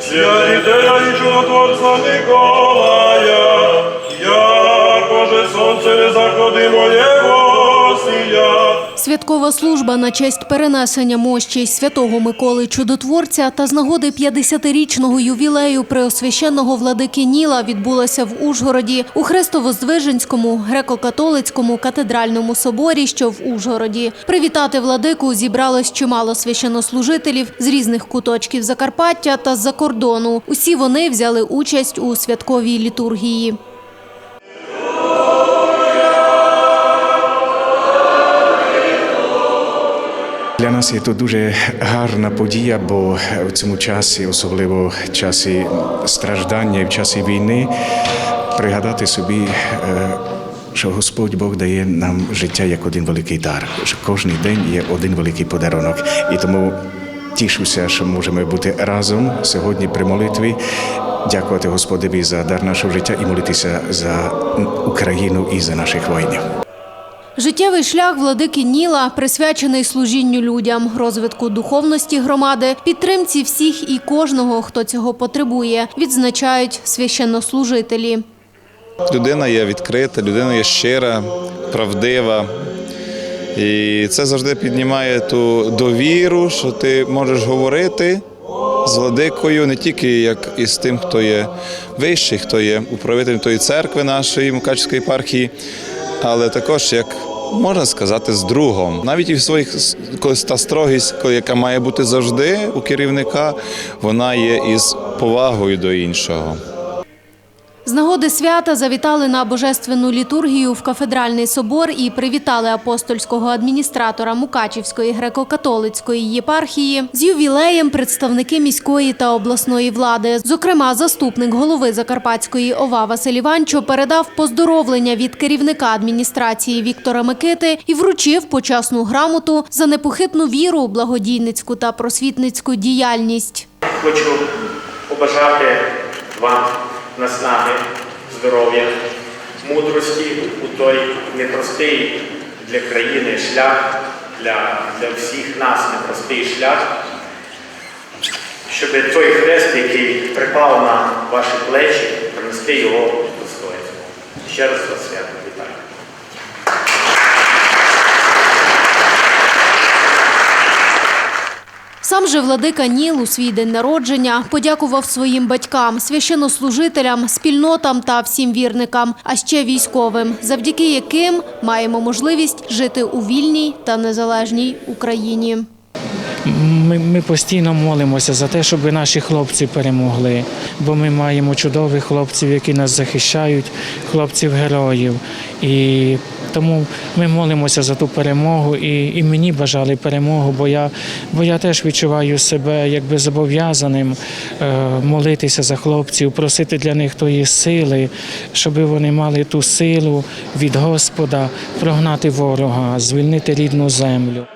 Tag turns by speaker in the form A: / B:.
A: Святителя і чудотворца Миколая, я, Боже, сонце не заходи моєго.
B: Святкова служба на честь перенесення мощей святого Миколи Чудотворця та з нагоди 50-річного ювілею преосвященного владики Ніла відбулася в Ужгороді у Хрестово-Здвиженському греко-католицькому катедральному соборі, що в Ужгороді. Привітати владику зібралось чимало священнослужителів з різних куточків Закарпаття та з-за кордону. Усі вони взяли участь у святковій літургії.
C: Для нас є то дуже гарна подія, бо в цьому часі, особливо в часі страждання і в часі війни, пригадати собі, що Господь Бог дає нам життя як один великий дар. Що кожен день є один великий подарунок. І тому тішуся, що можемо бути разом сьогодні при молитві. Дякувати Господеві за дар нашого життя і молитися за Україну і за наших воїнів.
B: Життєвий шлях владики Ніла присвячений служінню людям, розвитку духовності громади, підтримці всіх і кожного, хто цього потребує, відзначають священнослужителі.
D: Людина є відкрита, людина є щира, правдива. І це завжди піднімає ту довіру, що ти можеш говорити з владикою не тільки як із тим, хто є вищий, хто є управителем тої церкви нашої Мукачівської єпархії, але також як можна сказати з другом. Навіть і в своїх та строгість, яка має бути завжди у керівника, вона є із повагою до іншого.
B: З нагоди свята завітали на божественну літургію в кафедральний собор і привітали апостольського адміністратора Мукачівської греко-католицької єпархії з ювілеєм представники міської та обласної влади. Зокрема, заступник голови Закарпатської ОВА Василь Іванчо передав поздоровлення від керівника адміністрації Віктора Микити і вручив почасну грамоту за непохитну віру, благодійницьку та просвітницьку діяльність.
E: Хочу побажати вам наснаги, здоров'я, мудрості у той непростий для країни шлях, для, для всіх нас непростий шлях, щоб той хрест, який припав на ваші плечі, принести його достоинство. Ще раз вас свято
B: Сам же владика Ніл у свій день народження подякував своїм батькам, священнослужителям, спільнотам та всім вірникам, а ще військовим, завдяки яким маємо можливість жити у вільній та незалежній Україні.
F: Ми, ми постійно молимося за те, щоб наші хлопці перемогли, бо ми маємо чудових хлопців, які нас захищають, хлопців-героїв. І тому ми молимося за ту перемогу, і, і мені бажали перемогу, бо я, бо я теж відчуваю себе якби зобов'язаним е, молитися за хлопців, просити для них тої сили, щоб вони мали ту силу від Господа прогнати ворога, звільнити рідну землю.